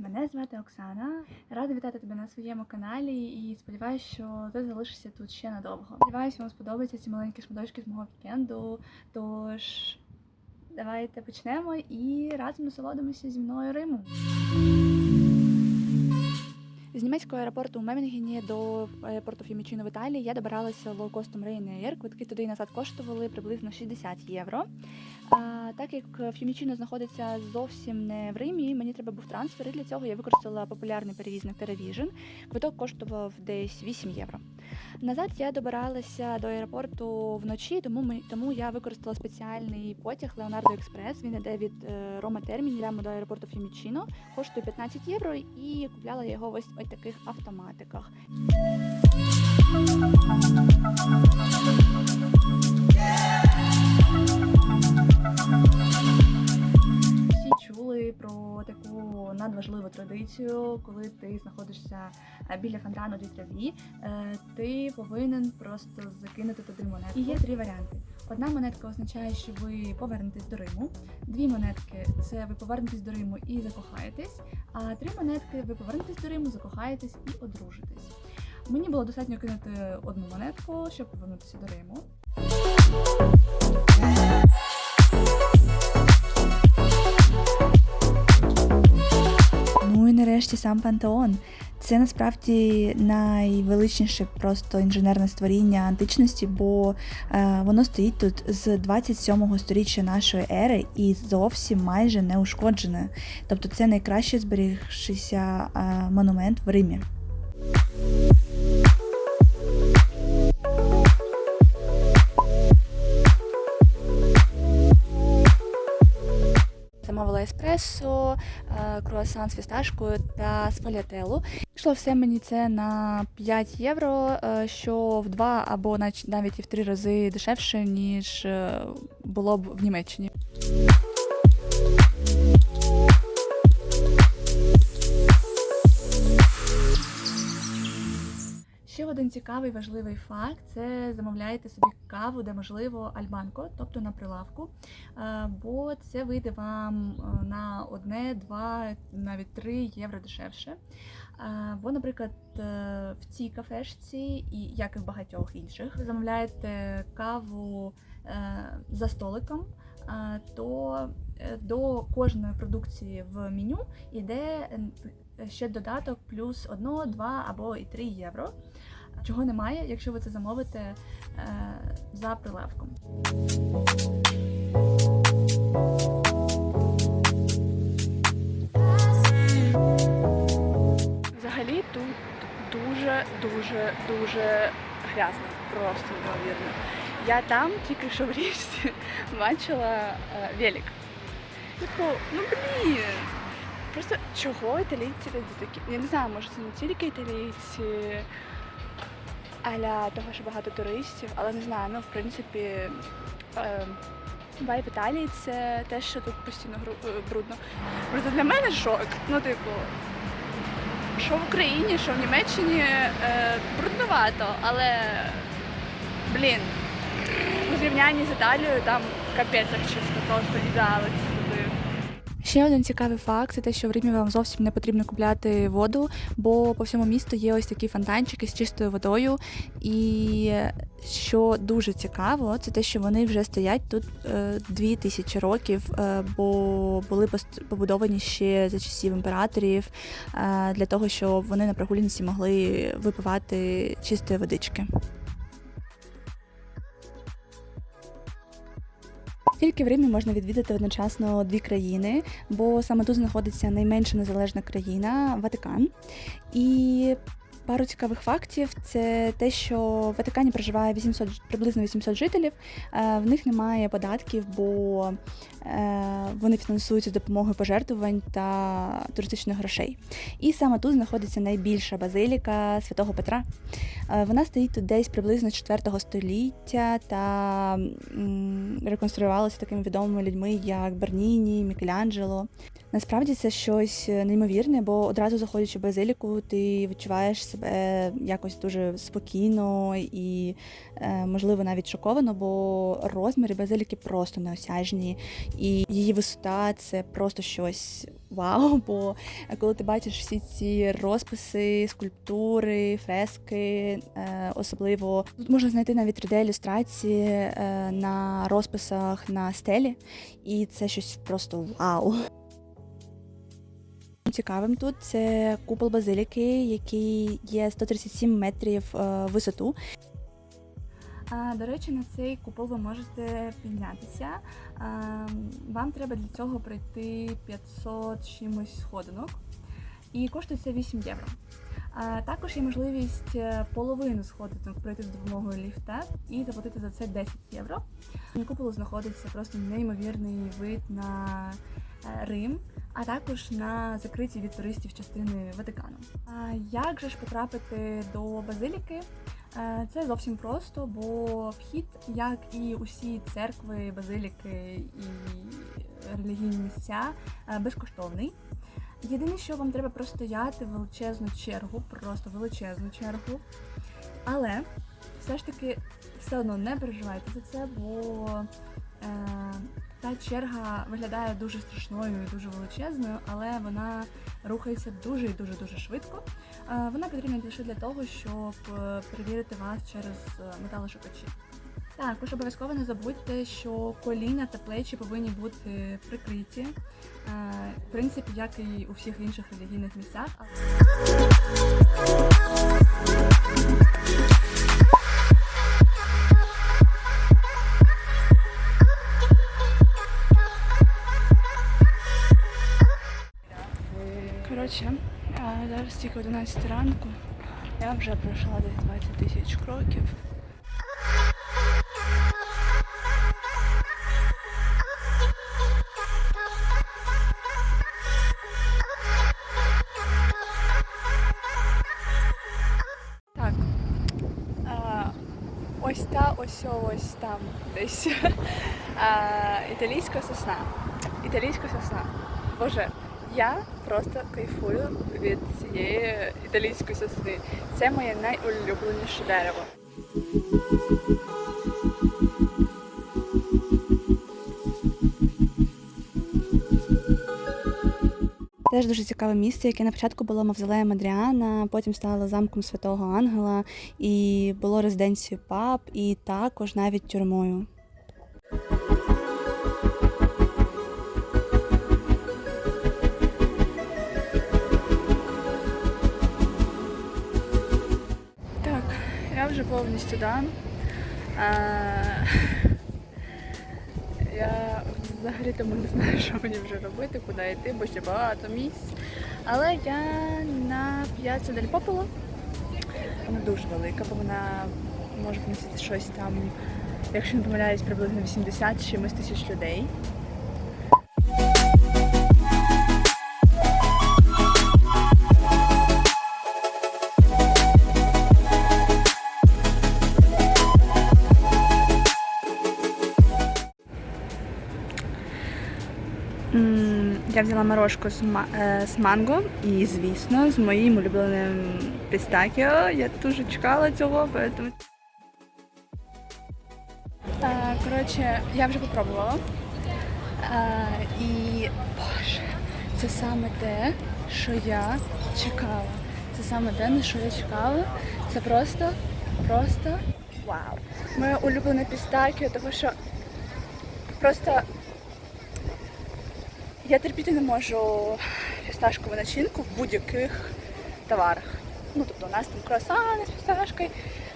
Мене звати Оксана. Рада вітати тебе на своєму каналі і сподіваюся, що ти залишишся тут ще надовго. Сподіваюся, вам сподобаються ці маленькі шматочки з мого вікенду. Тож давайте почнемо і разом насолодимося зі мною Римом. З німецького аеропорту у Мемінгені до аеропорту Фімічино в Італії я добиралася лоукостом Ryanair. Квитки туди і назад коштували приблизно 60 євро. А, так як Фімічино знаходиться зовсім не в Римі, мені треба був трансфер, і для цього я використала популярний перевізник TerraVision. Квиток коштував десь 8 євро. Назад я добиралася до аеропорту вночі, тому ми тому я використала спеціальний потяг Леонардо Експрес. Він іде від е, Рома Терміні до аеропорту Фімічино. Коштує 15 євро і купляла його ось ось таких автоматиках. Чули про таку надважливу традицію, коли ти знаходишся е, біля фонтану в траві, е, ти повинен просто закинути туди монетку. І є три варіанти. Одна монетка означає, що ви повернетесь до Риму. Дві монетки це ви повернетесь до Риму і закохаєтесь. А три монетки ви повернетесь до Риму, закохаєтесь і одружитесь. Мені було достатньо кинути одну монетку, щоб повернутися до Риму. Нарешті сам пантеон. Це насправді найвеличніше просто інженерне створіння античності, бо е, воно стоїть тут з 27-го сторіччя нашої ери і зовсім майже не ушкоджене. Тобто це найкраще зберігшийся е, монумент в Римі. Еспресо, е, круасан з фісташкою та сфалятелу. Йшло все мені це на 5 євро, е, що в два або навіть і в три рази дешевше, ніж е, було б в Німеччині. Цікавий важливий факт це замовляєте собі каву, де можливо альбанко, тобто на прилавку. Е, Бо це вийде вам е, на одне, два, навіть три євро дешевше. Е, Бо, наприклад, в цій кафешці, і як і в багатьох інших, замовляєте каву за столиком, то до кожної продукції в меню йде ще додаток плюс 1, 2 або і 3 євро. Чого немає, якщо ви це замовите е, за прилавком. Взагалі тут дуже, дуже, дуже грязно, просто неймовірно. Я там тільки що в річці бачила е, велик. Типу, ну блін. Просто чого італійці люди такі? Я не знаю, може це не тільки італійці аля того, що багато туристів, але не знаю, ну в принципі. Е, Вайб Італії це те, що тут постійно е, брудно. Просто для мене шок. Ну, типу, що в Україні, що в Німеччині е, брудновато, але блін, у зрівнянні з Італією там капець як чисто, просто ідеалець. Ще один цікавий факт це те, що в Римі вам зовсім не потрібно купляти воду, бо по всьому місту є ось такі фонтанчики з чистою водою. І що дуже цікаво, це те, що вони вже стоять тут е, дві тисячі років, е, бо були побудовані ще за часів імператорів е, для того, щоб вони на прогулянці могли випивати чистої водички. Тільки в Римі можна відвідати одночасно дві країни, бо саме тут знаходиться найменша незалежна країна Ватикан. І пару цікавих фактів це те, що в Ватикані проживає 800, приблизно 800 жителів. Е, В них немає податків, бо е, вони фінансуються з допомогою пожертвувань та туристичних грошей. І саме тут знаходиться найбільша базиліка святого Петра. Е, Вона стоїть тут десь приблизно з 4 століття та реконструювалася такими відомими людьми, як Берніні, Мікеланджело. Насправді це щось неймовірне, бо одразу заходячи в базиліку, ти відчуваєш себе якось дуже спокійно і, е, можливо, навіть шоковано, бо розміри базиліки просто неосяжні, і її висота це просто щось вау. Бо коли ти бачиш всі ці розписи, скульптури, фрески, е, особливо тут можна знайти навіть 3D-ілюстрації е, на розписах на стелі, і це щось просто вау. Цікавим тут це купол базиліки, який є 137 метрів е, висоту. А, До речі, на цей купол ви можете піднятися. А, Вам треба для цього пройти 500 чимось сходинок, і коштує це 8 євро. А, Також є можливість е, половину сходинок пройти з допомогою ліфта і заплатити за це 10 євро. На куполу знаходиться просто неймовірний вид на е, Рим, а також на закриті від туристів частини Ватикану. А як же ж потрапити до базиліки? Е, Це зовсім просто, бо вхід, як і усі церкви, базиліки і релігійні місця, е, безкоштовний. Єдине, що вам треба простояти величезну чергу, просто величезну чергу. Але все ж таки все одно не переживайте за це, бо е, та черга виглядає дуже страшною і дуже величезною, але вона рухається дуже і дуже дуже швидко. Е, Вона потрібна лише для того, щоб е, перевірити вас через е, металошукачі. Також обов'язково не забудьте, що коліна та плечі повинні бути прикриті, в принципі, як і у всіх інших релігійних місцях. 11 ранку. Я вже пройшла десь 20 тисяч кроків. Так. А, ось та, ось о, ось там десь. А, італійська сосна. Італійська сосна. Боже, Я просто кайфую від цієї італійської сосни. Це моє найулюбленіше дерево. Теж дуже цікаве місце, яке на початку було мавзолеєм Адріана, потім стало замком Святого Ангела, і було резиденцією пап, і також навіть тюрмою. Повністю дан. Я взагалі тому не знаю, що мені вже робити, куди йти, бо ще багато місць. Але я на п'яці Дель Пополо. Вона дуже велика, бо вона може помістити щось там, якщо не помиляюсь, приблизно 80 з чимось тисяч людей. Я взяла морожку з, ма- е, з манго і, звісно, з моїм улюбленим пістакіо. Я дуже чекала цього, поэтому... Е, Коротше, я вже попробувала. Е, І, боже, це саме те, що я чекала. Це саме те, на що я чекала. Це просто, просто вау. Моє улюблене пістакіо, тому що просто я терпіти не можу фісташкову начинку в будь-яких товарах. Ну, тобто у нас там круасани з фісташкою,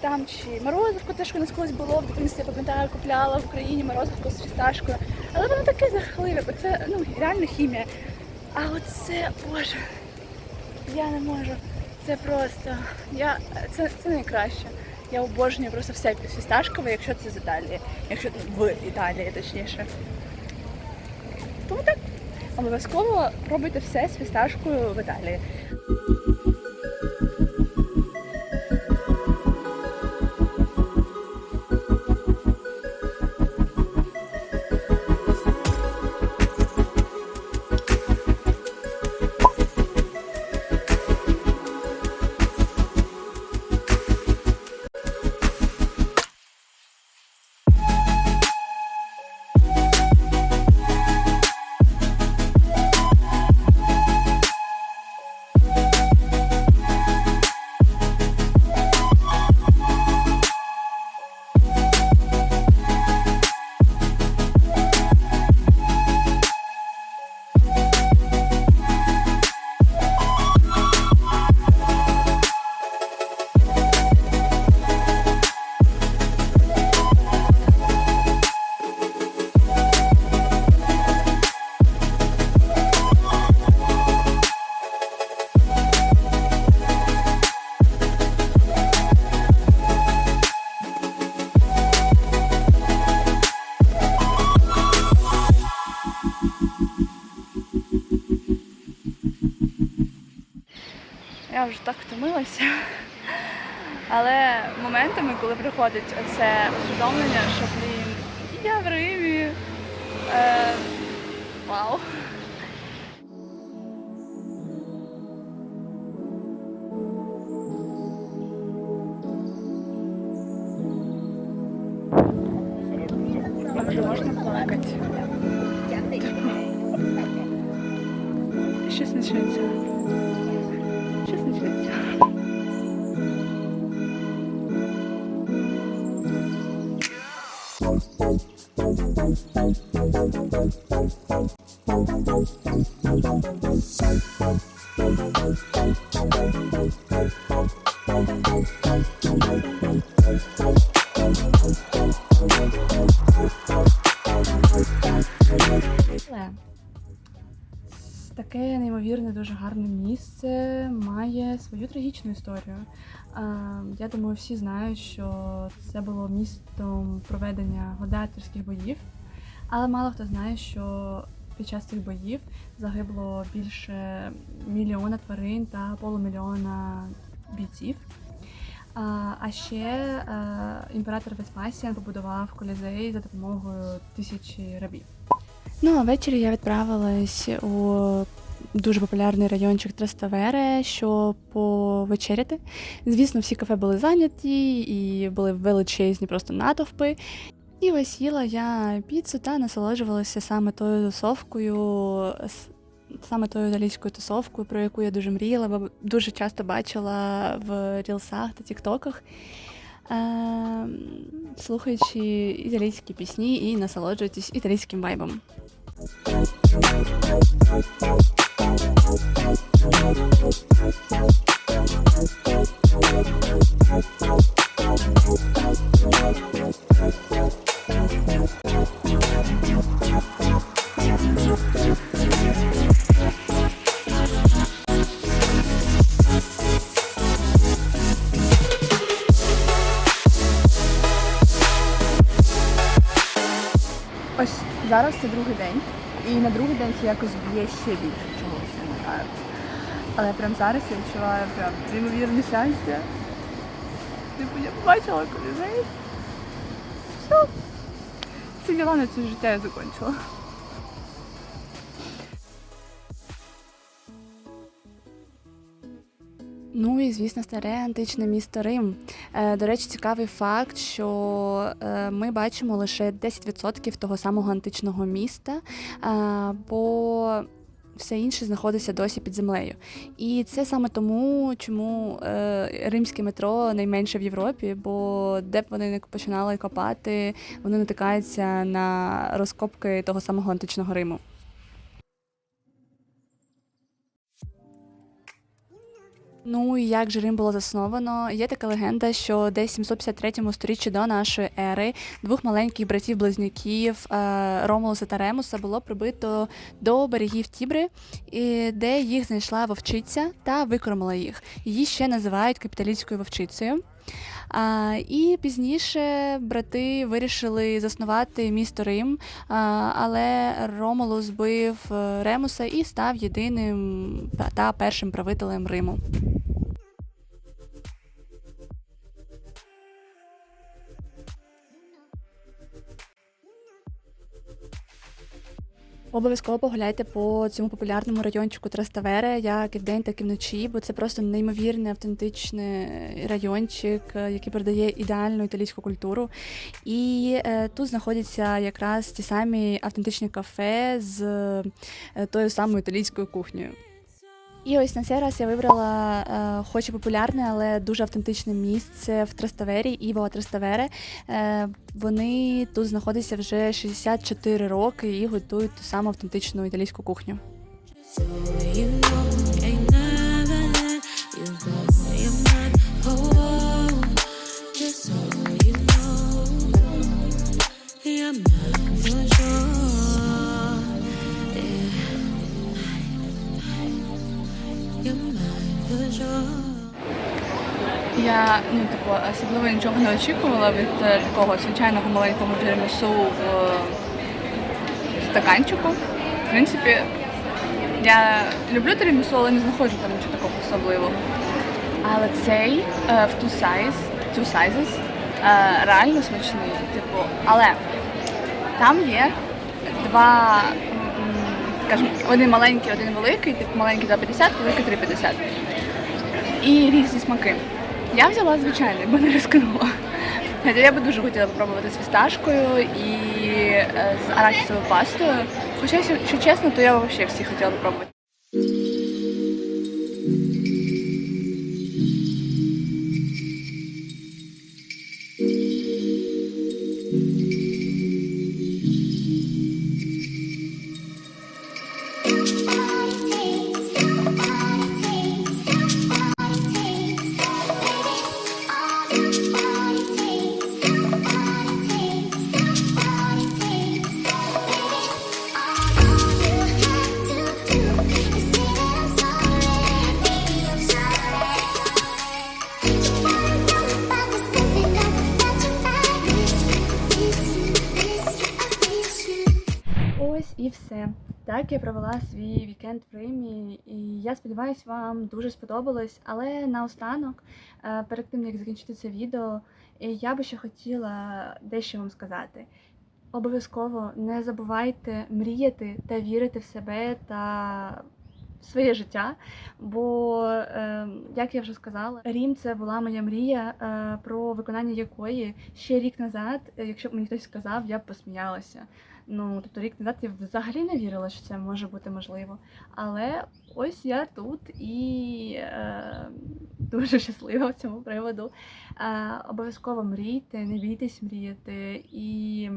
там чи морозивку, те, що у нас колись було в дитинстві, я пам'ятаю, купляла в Україні морозивку з фісташкою. Але воно таке жахливе, бо це ну, реально хімія. А оце, боже, я не можу. Це просто. Я, це, це найкраще. Я обожнюю просто все фісташкове, якщо це з Італії. Якщо в Італії, точніше. Обов'язково пробуйте все з фісташкою в Італії. Я вже так втомилася. Але моментами, коли приходить це усвідомлення, що блін, я в Римі. Е, вау. Таке неймовірне, дуже гарне місце має свою трагічну історію. Я думаю, всі знають, що це було містом проведення гладіаторських боїв, але мало хто знає, що під час цих боїв загибло більше мільйона тварин та полумільйона бійців. А, ще е, імператор Веспасіан побудував колізей за допомогою тисячі рабів. Ну а ввечері я відправилась у дуже популярний райончик Траставере, щоб повечеряти. Звісно, всі кафе були зайняті і були величезні просто натовпи. І ось їла я піцу та насолоджувалася саме тою тусовкою, саме тою італійською тусовкою, про яку я дуже мріяла, бо дуже часто бачила в рілсах та тіктоках. Е, слухаючи італійські пісні і насолоджуючись італійським вайбом. Ось зараз це другий день, і на другий день це якось б'є ще більше чогось, я не знаю. Але прямо зараз я відчуваю прям неймовірне щастя. Типу, я побачила колізей. Все. Ці на це життя я закончила. Ну і звісно, старе античне місто Рим. Е, До речі, цікавий факт, що е, ми бачимо лише 10% того самого античного міста, е, бо все інше знаходиться досі під землею. І це саме тому, чому е, римське метро найменше в Європі, бо де б вони не починали копати, вони натикаються на розкопки того самого античного Риму. Ну і як же Рим було засновано? Є така легенда, що десь в 753 сторіччі до нашої ери двох маленьких братів-близнюків е, Ромулуса та Ремуса було прибито до берегів Тібри, де їх знайшла вовчиця та викормила їх. Її ще називають капіталістською вовчицею. А, і пізніше брати вирішили заснувати місто Рим, а, але Ромулу збив е, Ремуса і став єдиним та- та першим правителем Риму. Обов'язково погуляйте по цьому популярному райончику Траставере, як і вдень, так і вночі, бо це просто неймовірний автентичний райончик, е, який передає ідеальну італійську культуру. І е, тут знаходяться якраз ті самі автентичні кафе з е, тою самою італійською кухнею. І ось на цей раз я вибрала е, хоч і популярне, але дуже автентичне місце в Траставері, Іво Траставере. Вони тут знаходяться вже 64 роки і готують ту саму автентичну італійську кухню. Я ну типу особливо нічого не очікувала від е, такого звичайного маленького тирамісу в стаканчику. В принципі, я люблю тирамісу, але не знаходжу там нічого такого особливого. Але цей е, в two size, two sizes е, реально смачний. Типу, але там є два, скажімо, один маленький, один великий, типу маленький 2,50, великий 3,50. І різні смаки. Я взяла звичайний, бо не рискнула. Я би дуже хотіла спробувати з фісташкою і е, з арахісовою пастою. Хоча, якщо чесно, то я взагалі всі хотіла попробувати. Ось. Так я провела свій вікенд в Римі, і я сподіваюся, вам дуже сподобалось. Але наостанок, е, перед тим як закінчити це відео, е, я би ще хотіла дещо вам сказати. Обов'язково не забувайте мріяти та вірити в себе та своє життя. Бо, е, як я вже сказала, Рім це була моя мрія, е, про виконання якої ще рік назад, е, якщо б мені хтось сказав, я б посміялася. Ну, тобто рік назад я взагалі не вірила, що це може бути можливо. Але ось я тут і е, дуже щаслива в цьому приводу. Е, обов'язково мрійте, не бійтесь мріяти і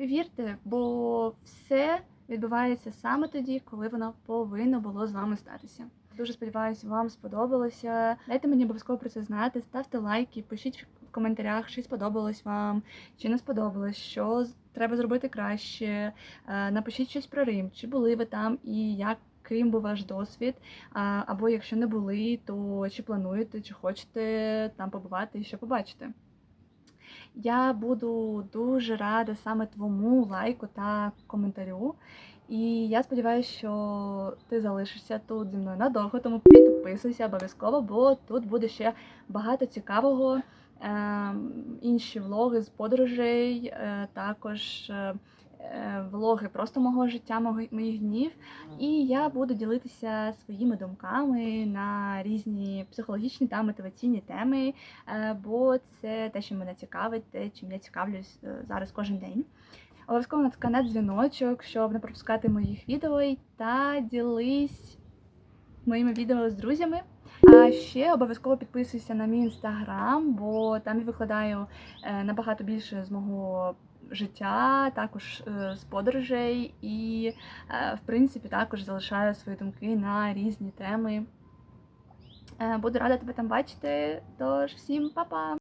вірте, бо все відбувається саме тоді, коли воно повинно було з вами статися. Дуже сподіваюся, вам сподобалося. Дайте мені обов'язково про це знати, ставте лайки, пишіть в коментарях, чи сподобалось вам, чи не сподобалось, що треба зробити краще. Е, Напишіть щось про Рим, чи були ви там і яким був ваш досвід. Або якщо не були, то чи плануєте, чи хочете там побувати і що побачите. Я буду дуже рада саме твому лайку та коментарю. І я сподіваюся, що ти залишишся тут зі мною надовго, тому підписуйся обов'язково, бо тут буде ще багато цікавого. Ем, інші влоги з подорожей, е, також е, влоги просто мого життя, моїх днів. І я буду ділитися своїми думками на різні психологічні та мотиваційні теми, е, бо це те, що мене цікавить, те, чим я цікавлюсь е, зараз кожен день. Обов'язково натискай на дзвіночок, щоб не пропускати моїх відео та ділись моїми відео з друзями. А ще обов'язково підписуйся на мій інстаграм, бо там я викладаю е, набагато більше з мого життя, також е, з подорожей, і, е, в принципі, також залишаю свої думки на різні теми. Е, Буду рада тебе там бачити. Тож всім па-па!